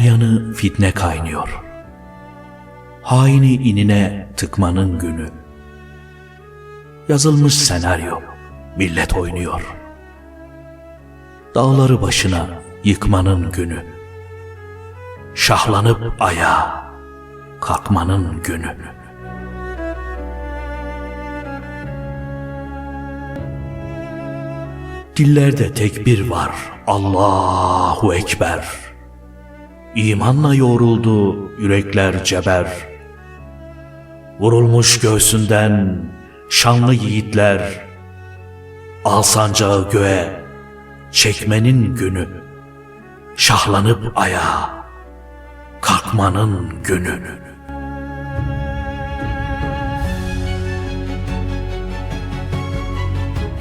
Her yanı fitne kaynıyor. Haini inine tıkmanın günü. Yazılmış senaryo, millet oynuyor. Dağları başına yıkmanın günü. Şahlanıp ayağa kalkmanın günü. Dillerde tekbir var. Allahu Ekber. İmanla yoğruldu yürekler ceber. Vurulmuş göğsünden şanlı yiğitler. Al sancağı göğe çekmenin günü. Şahlanıp ayağa kalkmanın günü.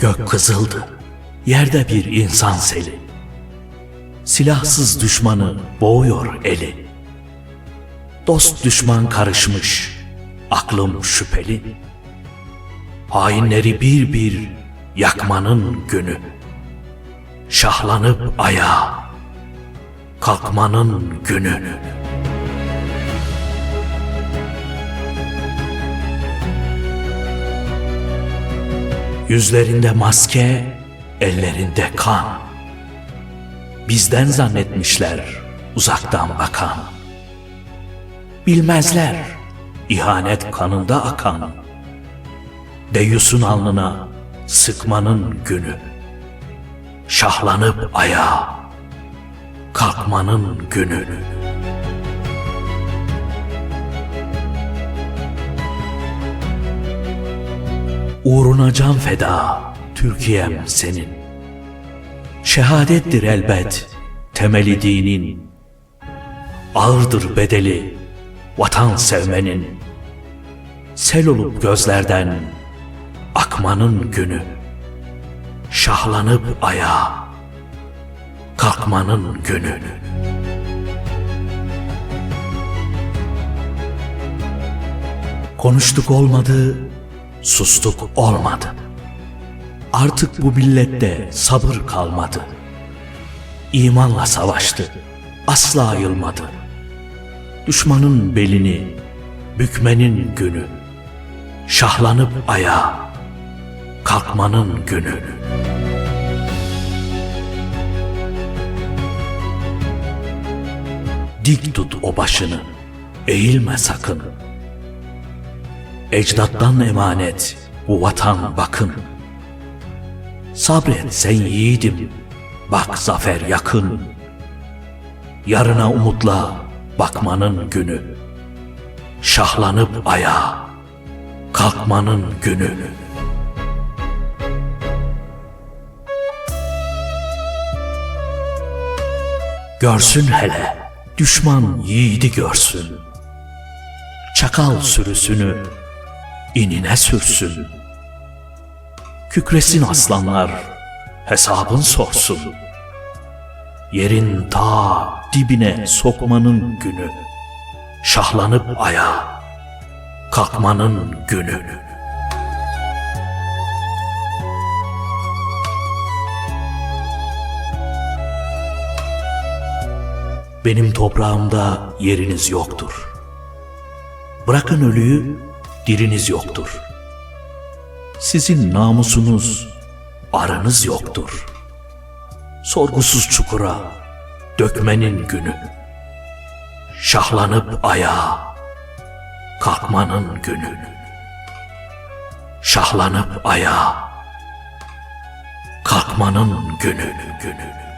Gök kızıldı. Yerde bir insan seli. Silahsız düşmanı boğuyor eli. Dost düşman karışmış. Aklım şüpheli. Hainleri bir bir yakmanın günü. Şahlanıp ayağa kalkmanın günü. Yüzlerinde maske, ellerinde kan. Bizden zannetmişler uzaktan bakan. Bilmezler ihanet kanında akan. Deyus'un alnına sıkmanın günü. Şahlanıp ayağa kalkmanın günü. Uğruna can feda Türkiye'm senin. Şehadettir elbet temeli dinin. Ağırdır bedeli vatan sevmenin. Sel olup gözlerden akmanın günü. Şahlanıp ayağa kalkmanın günü. Konuştuk olmadı, sustuk olmadı. Artık bu millette sabır kalmadı. İmanla savaştı, asla yılmadı. Düşmanın belini bükmenin günü. Şahlanıp ayağa kalkmanın günü. Dik tut o başını, eğilme sakın. Ecdattan emanet bu vatan bakın. Sabret sen yiğidim, bak zafer yakın. Yarına umutla bakmanın günü. Şahlanıp ayağa kalkmanın günü. Görsün hele düşman yiğidi görsün. Çakal sürüsünü inine sürsün. Kükresin aslanlar, hesabın sorsun. Yerin ta dibine sokmanın günü. Şahlanıp ayağa kalkmanın günü. Benim toprağımda yeriniz yoktur. Bırakın ölüyü, diriniz yoktur. Sizin namusunuz, aranız yoktur. Sorgusuz çukura dökmenin günü. Şahlanıp ayağa kalkmanın günü. Şahlanıp ayağa kalkmanın günü günü.